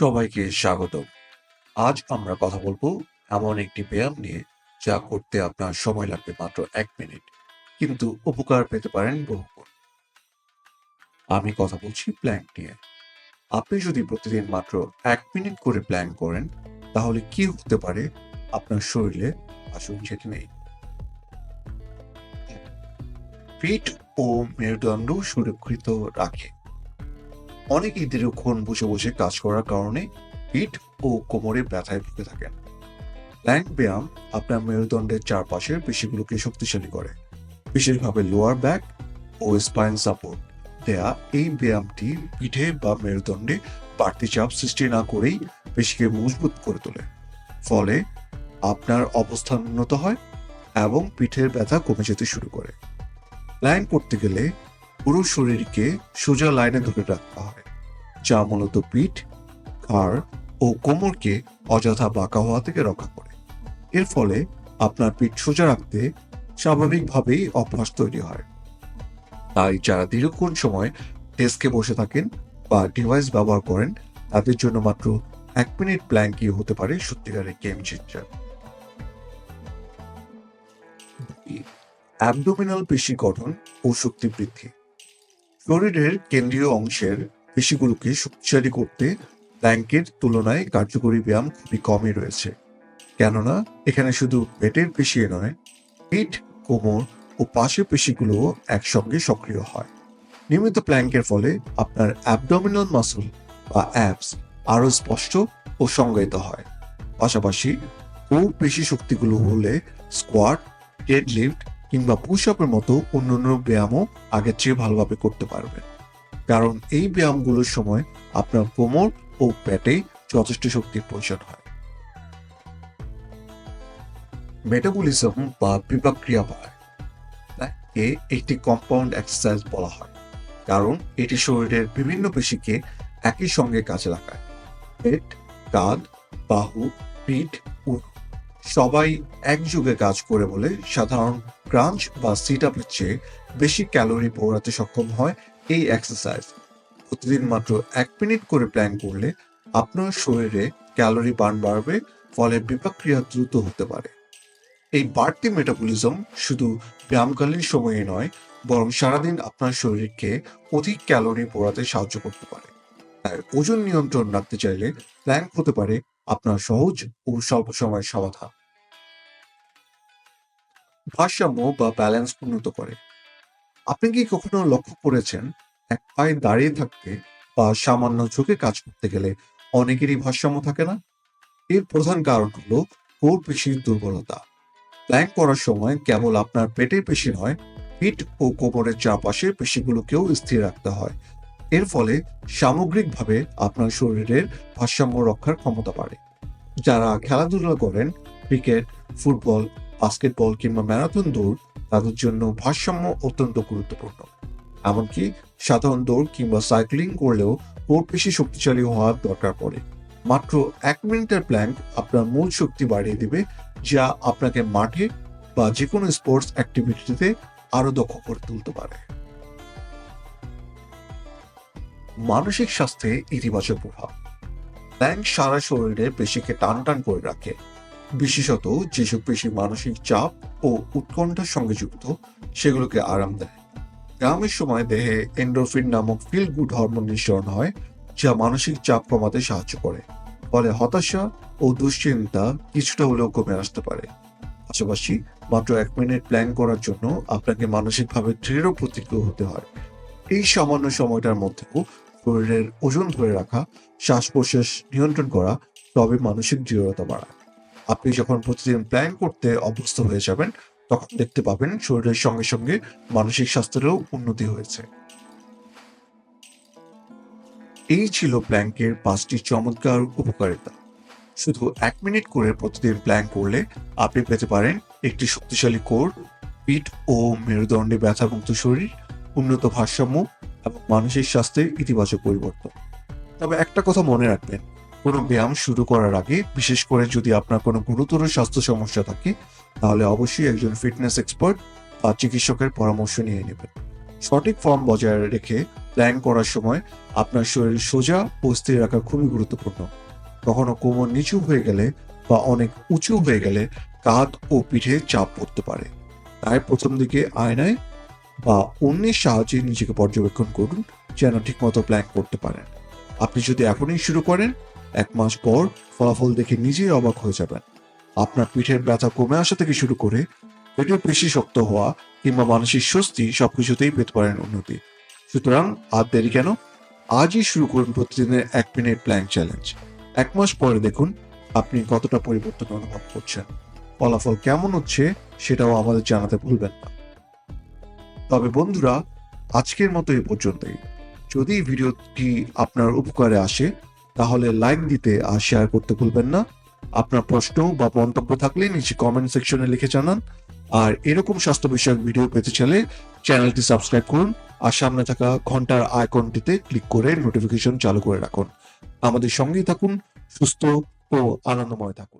সবাইকে স্বাগত। আজ আমরা কথা বলব এমন একটি ব্যায়াম নিয়ে, যা করতে আপনার সময় লাগবে মাত্র এক মিনিট, কিন্তু উপকার পেতে পারেন বহুগুণ আমি কথা বলছি প্ল্যাঙ্ক নিয়ে। আপনি যদি প্রতিদিন মাত্র এক মিনিট করে প্ল্যান করেন, তাহলে কি হতে পারে? আপনার শরীরে আসুন জেনে নেই। পিঠ ও মেরুদণ্ড সুরক্ষিত রাখে। অনেকেই দীর্ঘক্ষণ বসে বসে কাজ করার কারণে পিঠ ও কোমরে ব্যথায় ভুগে থাকেন। প্ল্যাঙ্ক ব্যায়াম আপনার মেরুদণ্ডের চারপাশের পেশিগুলোকে শক্তিশালী করে। বিশেষভাবে লোয়ার ব্যাক ও স্পাইন সাপোর্ট দেয়া এই ব্যায়ামটি পিঠে বা মেরুদণ্ডে বাড়তি চাপ সৃষ্টি না করেই পেশিকে মজবুত করে তোলে। ফলে আপনার অবস্থান উন্নত হয় এবং পিঠের ব্যথা কমে যেতে শুরু করে। প্ল্যান করতে গেলে পুরো শরীরকে সোজা লাইনে ধরে রাখতে হয়, যা মূলত পিঠ, ঘাড় ও কোমরকে অযথা বাঁকা হওয়া থেকে রক্ষা করে। এর ফলে আপনার পিঠ সোজা রাখতে স্বাভাবিকভাবেই অভ্যাস তৈরি হয়। তাই যারা দীর্ঘক্ষণ সময় ডেস্কে বসে থাকেন বা ডিভাইস ব্যবহার করেন, তাদের জন্য মাত্র এক মিনিট প্ল্যাঙ্কই হতে পারে সত্যিকারের গেম চেঞ্জার? অ্যাবডোমিনাল পেশি গঠন ও শক্তি বৃদ্ধি। শরীরের কেন্দ্রীয় অংশের পেশিগুলোকে শক্তিশালী করতে প্ল্যাঙ্কের তুলনায় কার্যকরী ব্যায়াম খুবই কমই রয়েছে। কেননা, এখানে শুধু পেটের পেশি নয় পিঠ কোমর ও পাশের পেশিগুলোও একসঙ্গে সক্রিয় হয়। নিয়মিত প্ল্যাঙ্কের ফলে আপনার অ্যাবডোমিনাল মাসল বা অ্যাপস আরও স্পষ্ট ও সংজ্ঞায়িত হয়। পাশাপাশি, ও পেশি শক্তিগুলো হলে স্কোয়াট, ডেডলিফট কিংবা পুশ আপের মতো অন্যান্য ব্যায়ামও আগের চেয়ে ভালোভাবে করতে পারবেন। কারণ এই ব্যায়ামগুলোর সময় আপনার কোমর ও পেটে যথেষ্ট শক্তির প্রয়োজন হয়। মেটাবলিজম বা বিপাক্রিয়া বাড়ায় তাকে একটি কম্পাউন্ড এক্সারসাইজ বলা হয়। কারণ এটি শরীরের বিভিন্ন পেশিকে একই সঙ্গে কাজে লাগায়। পেট, কাঁধ, বাহু, পিঠ, উরু। সবাই একযোগে কাজ করে বলে সাধারণ ক্রাঞ্চ বা সিট আপের চেয়ে বেশি ক্যালোরি পোড়াতে সক্ষম হয় এই এক্সারসাইজ প্রতিদিন মাত্র এক মিনিট করে প্ল্যান করলে আপনার শরীরে ক্যালোরি বার্ন বাড়বে, ফলে বিপাক্রিয়া দ্রুত হতে পারে। এই বাড়তি মেটাবলিজম শুধু ব্যায়ামকালীন সময়ে নয়, বরং সারাদিন আপনার শরীরকে অধিক ক্যালোরি পোড়াতে সাহায্য করতে পারে। তাই ওজন নিয়ন্ত্রণ রাখতে চাইলে প্ল্যাঙ্ক হতে পারে আপনার সহজ ও স্বল্প সময়ের সমাধান ভারসাম্য বা ব্যালেন্স উন্নত করে। আপনি কি কখনো লক্ষ্য করেছেন, এক পায়ে দাঁড়িয়ে থাকতে বা সামান্য ঝুঁকে কাজ করতে গেলে অনেকেরই ভারসাম্য থাকে না? এর প্রধান কারণ হলো কোর পেশির দুর্বলতা। প্ল্যাঙ্ক করার সময় কেবল আপনার পেটের পেশি নয়, পিঠ ও কোমরের চারপাশে পেশিগুলোকেও স্থির রাখতে হয়। এর ফলে সামগ্রিকভাবে আপনার শরীরের ভারসাম্য রক্ষার ক্ষমতা বাড়ে। যারা খেলাধুলা করেন, ক্রিকেট, ফুটবল, বাস্কেটবল কিংবা ম্যারাথন দৌড়, তাদের জন্য ভারসাম্য অত্যন্ত গুরুত্বপূর্ণ। এমনকি সাধারণ দৌড় কিংবা সাইক্লিং করলেও কোর পেশি শক্তিশালী হওয়ার দরকার পড়ে। মাত্র এক মিনিটের প্ল্যাঙ্ক আপনার মূল শক্তি বাড়িয়ে দিবে, যা আপনাকে মাঠে বা যে কোনো স্পোর্টস অ্যাক্টিভিটিতে আরও দক্ষ করে তুলতে পারে। মানসিক স্বাস্থ্যে ইতিবাচক প্রভাব। প্ল্যাঙ্ক সারা শরীরে পেশিকে টান টান করে রাখে। বিশেষত যেসব পেশি মানসিক চাপ ও উৎকণ্ঠার সঙ্গে যুক্ত, সেগুলোকে আরাম দেয়। গ্রামের সময় দেহে এন্ডোরফিন নামক ফিল গুড হরমোন নিঃসরণ হয়, যা মানসিক চাপ কমাতে সাহায্য করে। ফলে হতাশা ও দুশ্চিন্তা কিছুটা হলেও কমে আসতে পারে। পাশাপাশি মাত্র এক মিনিট প্ল্যান করার জন্য আপনাকে মানসিকভাবে দৃঢ় প্রতিজ্ঞ হতে হয়। এই সামান্য সময়টার মধ্যেও শরীরের ওজন ধরে রাখা শ্বাস প্রশ্বাস নিয়ন্ত্রণ করা, তবে মানসিক দৃঢ়তা বাড়ায়। আপনি যখন প্রতিদিন প্ল্যান করতে অভ্যস্ত হয়ে যাবেন, তখন দেখতে পাবেন শরীরের সঙ্গে সঙ্গে মানসিক স্বাস্থ্যেরও উন্নতি হয়েছে। এই ছিল প্ল্যাঙ্কের পাঁচটি চমৎকার উপকারিতা। শুধু এক মিনিট করে প্রতিদিন প্ল্যান করলে আপনি পেতে পারেন একটি শক্তিশালী কোর, পিঠ ও মেরুদণ্ডে ব্যথামুক্ত শরীর, উন্নত ভারসাম্য এবং মানসিক স্বাস্থ্যের ইতিবাচক পরিবর্তন। তবে একটা কথা মনে রাখবেন, কোনো ব্যায়াম শুরু করার আগে বিশেষ করে যদি আপনার কোনো গুরুতর স্বাস্থ্য সমস্যা থাকে, তাহলে অবশ্যই একজন ফিটনেস এক্সপার্ট বা চিকিৎসকের পরামর্শ নিয়ে নেবেন। সঠিক ফর্ম বজায় রেখে প্ল্যাঙ্ক করার সময় আপনার শরীর সোজা ও রাখা খুবই গুরুত্বপূর্ণ। কখনো কোমর নিচু হয়ে গেলে বা অনেক উঁচু হয়ে গেলে কাঁধ ও পিঠে চাপ পড়তে পারে। তাই প্রথম দিকে আয়নায় বা অন্যের সাহায্যে নিজেকে পর্যবেক্ষণ করুন যেন ঠিকমতো প্ল্যাঙ্ক করতে পারেন। আপনি যদি এখনই শুরু করেন, এক মাস পর ফলাফল দেখে নিজেই অবাক হয়ে যাবেন। আপনার পিঠের ব্যথা কমে আসা থেকে শুরু করে পেটের পেশি শক্ত হওয়া কিংবা মানসিক স্বস্তি সবকিছুতেই পেতে পারেন উন্নতি। সুতরাং আর দেরি কেন? আজই শুরু করুন প্রতিদিনের এক মিনিট প্ল্যাঙ্ক চ্যালেঞ্জ এক মাস পরে দেখুন আপনি কতটা পরিবর্তন অনুভব করছেন। ফলাফল কেমন হচ্ছে সেটাও আমাদের জানাতে ভুলবেন না। তবে বন্ধুরা, আজকের মতো এই পর্যন্তই। যদি ভিডিওটি আপনার উপকারে আসে, তাহলে লাইক দিতে আর শেয়ার করতে ভুলবেন না। আপনার প্রশ্ন বা মন্তব্য থাকলে নিচে কমেন্ট সেকশনে লিখে জানান। আর এরকম স্বাস্থ্য বিষয়ক ভিডিও পেতে চাইলে চ্যানেলটি সাবস্ক্রাইব করুন আর সামনে থাকা ঘণ্টার আইকনটিতে ক্লিক করে নোটিফিকেশন চালু করে রাখুন। আমাদের সঙ্গেই থাকুন, সুস্থ ও আনন্দময় থাকুন।